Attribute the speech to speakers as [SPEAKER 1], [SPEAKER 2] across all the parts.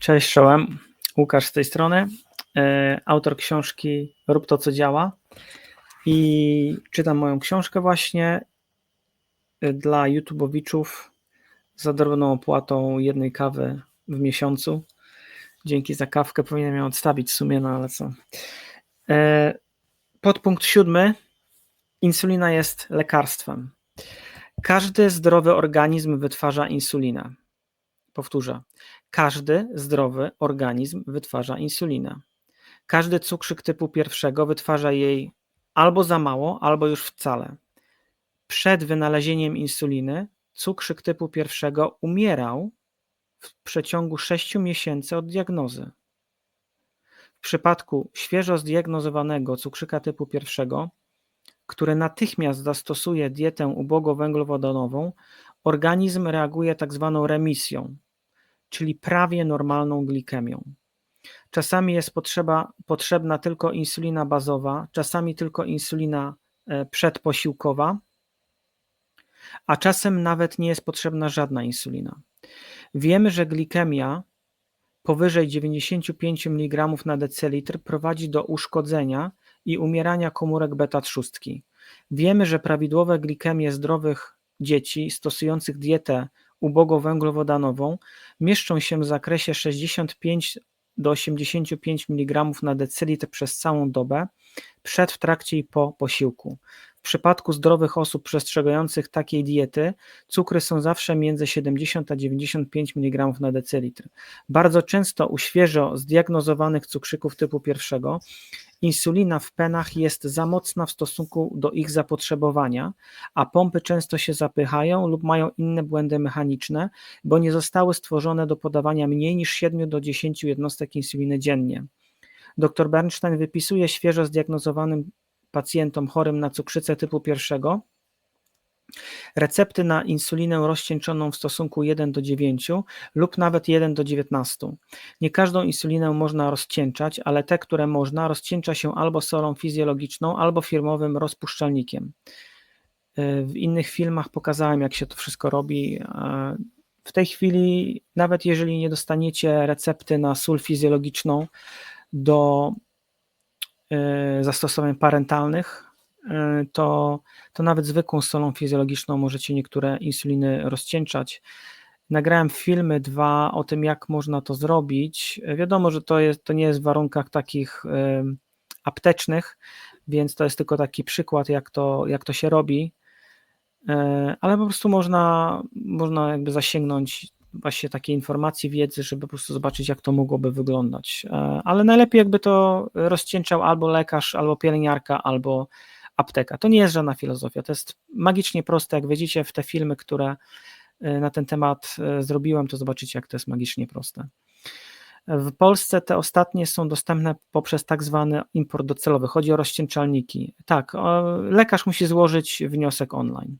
[SPEAKER 1] Cześć, czołem. Łukasz z tej strony, e, autor książki Rób to, co działa. I czytam moją książkę właśnie e, dla YouTubeowiczów za drobną opłatą jednej kawy w miesiącu. Dzięki za kawkę powinienem ją odstawić w sumie, no ale co. E, podpunkt siódmy. Insulina jest lekarstwem. Każdy zdrowy organizm wytwarza insulinę. Powtórzę. Każdy zdrowy organizm wytwarza insulinę. Każdy cukrzyk typu pierwszego wytwarza jej albo za mało, albo już wcale. Przed wynalezieniem insuliny cukrzyk typu pierwszego umierał w przeciągu 6 miesięcy od diagnozy. W przypadku świeżo zdiagnozowanego cukrzyka typu pierwszego, który natychmiast zastosuje dietę ubogowęglowodanową, organizm reaguje tak zwaną remisją, czyli prawie normalną glikemią. Czasami jest potrzeba, potrzebna tylko insulina bazowa, czasami tylko insulina e, przedposiłkowa, a czasem nawet nie jest potrzebna żadna insulina. Wiemy, że glikemia powyżej 95 mg na decylitr prowadzi do uszkodzenia i umierania komórek beta-trzustki. Wiemy, że prawidłowe glikemie zdrowych dzieci stosujących dietę ubogowęglowodanową mieszczą się w zakresie 65 do 85 mg na decylitr przez całą dobę, przed, w trakcie i po posiłku. W przypadku zdrowych osób przestrzegających takiej diety cukry są zawsze między 70 a 95 mg na decylitr. Bardzo często u świeżo zdiagnozowanych cukrzyków typu pierwszego Insulina w penach jest za mocna w stosunku do ich zapotrzebowania, a pompy często się zapychają lub mają inne błędy mechaniczne, bo nie zostały stworzone do podawania mniej niż 7 do 10 jednostek insuliny dziennie. Dr Bernstein wypisuje świeżo zdiagnozowanym pacjentom chorym na cukrzycę typu pierwszego Recepty na insulinę rozcieńczoną w stosunku 1 do 9 lub nawet 1 do 19. Nie każdą insulinę można rozcieńczać, ale te, które można, rozcieńcza się albo solą fizjologiczną, albo firmowym rozpuszczalnikiem. W innych filmach pokazałem, jak się to wszystko robi. W tej chwili, nawet jeżeli nie dostaniecie recepty na sól fizjologiczną do e, zastosowań parentalnych, e, to to nawet zwykłą solą fizjologiczną możecie niektóre insuliny rozcieńczać. Nagrałem filmy dwa o tym, jak można to zrobić. Wiadomo, że to, jest, to nie jest w warunkach takich aptecznych, więc to jest tylko taki przykład, jak to, jak to się robi. E, ale po prostu można, można jakby zasięgnąć właśnie takiej informacji, wiedzy, żeby po prostu zobaczyć, jak to mogłoby wyglądać. E, ale najlepiej jakby to rozcieńczał albo lekarz, albo pielęgniarka, albo apteka. To nie jest żadna filozofia, to jest magicznie proste. Jak wejdziecie w te filmy, które e, na ten temat e, zrobiłem, to zobaczycie, jak to jest magicznie proste. W Polsce te ostatnie są dostępne poprzez tak zwany import docelowy. Chodzi o rozcieńczalniki. Tak, lekarz musi złożyć wniosek online.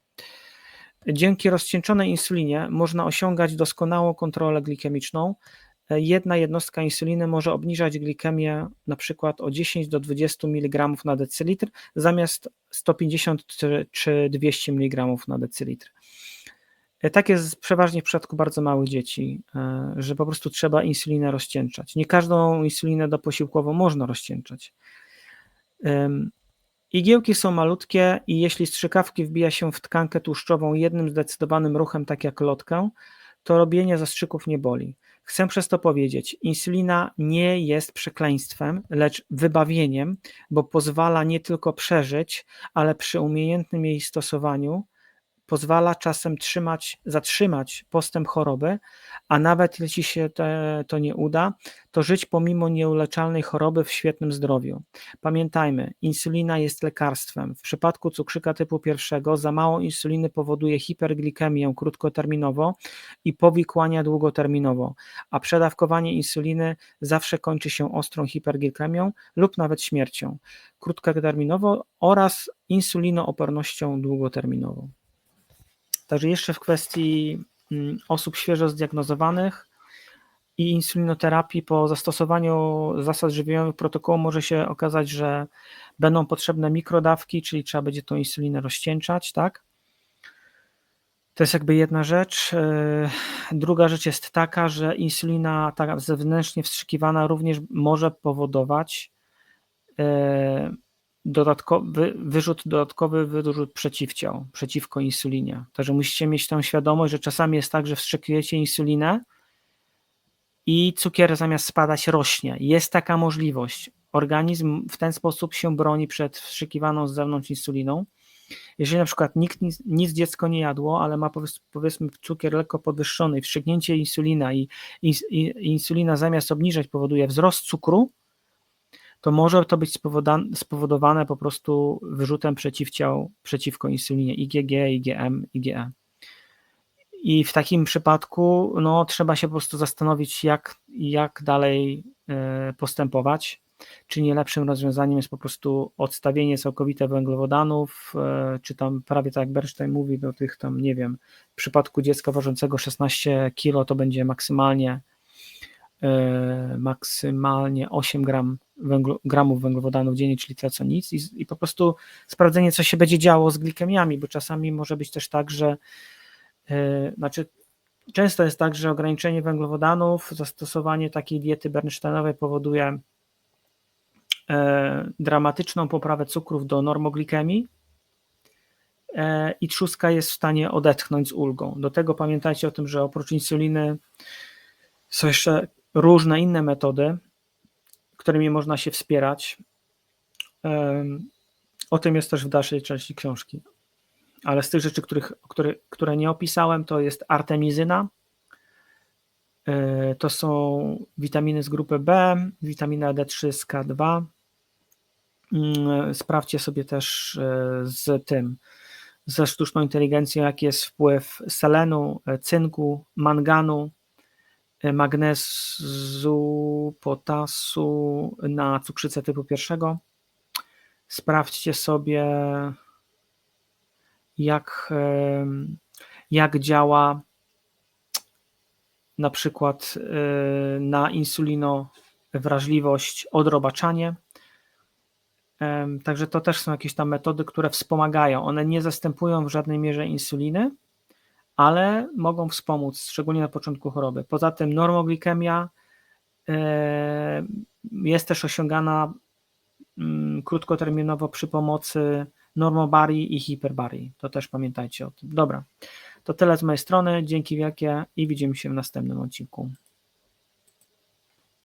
[SPEAKER 1] Dzięki rozcieńczonej insulinie można osiągać doskonałą kontrolę glikemiczną, jedna jednostka insuliny może obniżać glikemię na przykład o 10 do 20 mg na decylitr zamiast 150 czy 200 mg na decylitr. Tak jest przeważnie w przypadku bardzo małych dzieci, e, że po prostu trzeba insulinę rozcieńczać. Nie każdą insulinę doposiłkową można rozcieńczać. Igiełki są malutkie i jeśli strzykawki wbija się w tkankę tłuszczową jednym zdecydowanym ruchem, tak jak lotkę, to robienie zastrzyków nie boli. Chcę przez to powiedzieć, insulina nie jest przekleństwem, lecz wybawieniem, bo pozwala nie tylko przeżyć, ale przy umiejętnym jej stosowaniu pozwala czasem trzymać, zatrzymać postęp choroby, a nawet jeśli się te, to nie uda, to żyć pomimo nieuleczalnej choroby w świetnym zdrowiu. Pamiętajmy, insulina jest lekarstwem. W przypadku cukrzyka typu pierwszego za mało insuliny powoduje hiperglikemię krótkoterminowo i powikłania długoterminowo, a przedawkowanie insuliny zawsze kończy się ostrą hiperglikemią lub nawet śmiercią krótkoterminowo oraz insulinoopornością długoterminową. Także jeszcze w kwestii mm, osób świeżo zdiagnozowanych i insulinoterapii po zastosowaniu zasad żywieniowych protokołu może się okazać, że będą potrzebne mikrodawki, czyli trzeba będzie tą insulinę rozcieńczać, tak? To jest jakby jedna rzecz. E, druga rzecz jest taka, że insulina zewnętrznie wstrzykiwana również może powodować e, dodatkowy, wyrzut, dodatkowy wyrzut przeciwciał przeciwko insulinie. Także musicie mieć tą świadomość, że czasami jest tak, że wstrzykujecie insulinę i cukier zamiast spadać rośnie. Jest taka możliwość. Organizm w ten sposób się broni przed wstrzykiwaną z zewnątrz insuliną. Jeżeli na przykład nikt nic, nic dziecko nie jadło, ale ma powiedzmy cukier lekko podwyższony, wstrzyknięcie insulina i, i, i insulina zamiast obniżać powoduje wzrost cukru, to może to być spowodowane po prostu wyrzutem przeciwciał przeciwko insulinie IgG, IgM, IgE. I w takim przypadku no, trzeba się po prostu zastanowić, jak, jak dalej e, postępować. Czy nie lepszym rozwiązaniem jest po prostu odstawienie całkowite węglowodanów, e, czy tam prawie tak jak Bernstein mówi, do tych tam, nie wiem, w przypadku dziecka ważącego 16 kg to będzie maksymalnie maksymalnie 8 gram węglo, gramów węglowodanów dziennie, czyli tyle co nic i, i po prostu sprawdzenie, co się będzie działo z glikemiami, bo czasami może być też tak, że yy, znaczy często jest tak, że ograniczenie węglowodanów, zastosowanie takiej diety bernsteinowej powoduje yy, dramatyczną poprawę cukrów do normoglikemii i trzustka jest w stanie odetchnąć z ulgą. Do tego pamiętajcie o tym, że oprócz insuliny są jeszcze różne inne metody, którymi można się wspierać. O tym jest też w dalszej części książki. Ale z tych rzeczy, których, które, które nie opisałem, to jest artemizyna. E, to są witaminy z grupy B, witamina D3 z K2. Mm, sprawdźcie sobie też e, z tym, ze sztuczną inteligencją, jaki jest wpływ selenu, e, cynku, manganu, magnezu, potasu na cukrzycę typu pierwszego. Sprawdźcie sobie, jak, jak działa na przykład e, na insulino wrażliwość odrobaczanie. Także to też są jakieś tam metody, które wspomagają. One nie zastępują w żadnej mierze insuliny, ale mogą wspomóc, szczególnie na początku choroby. Poza tym normoglikemia e, jest też osiągana mm, krótkoterminowo przy pomocy normobarii i hiperbarii. To też pamiętajcie o tym. Dobra, to tyle z mojej strony. Dzięki wielkie i widzimy się w następnym odcinku.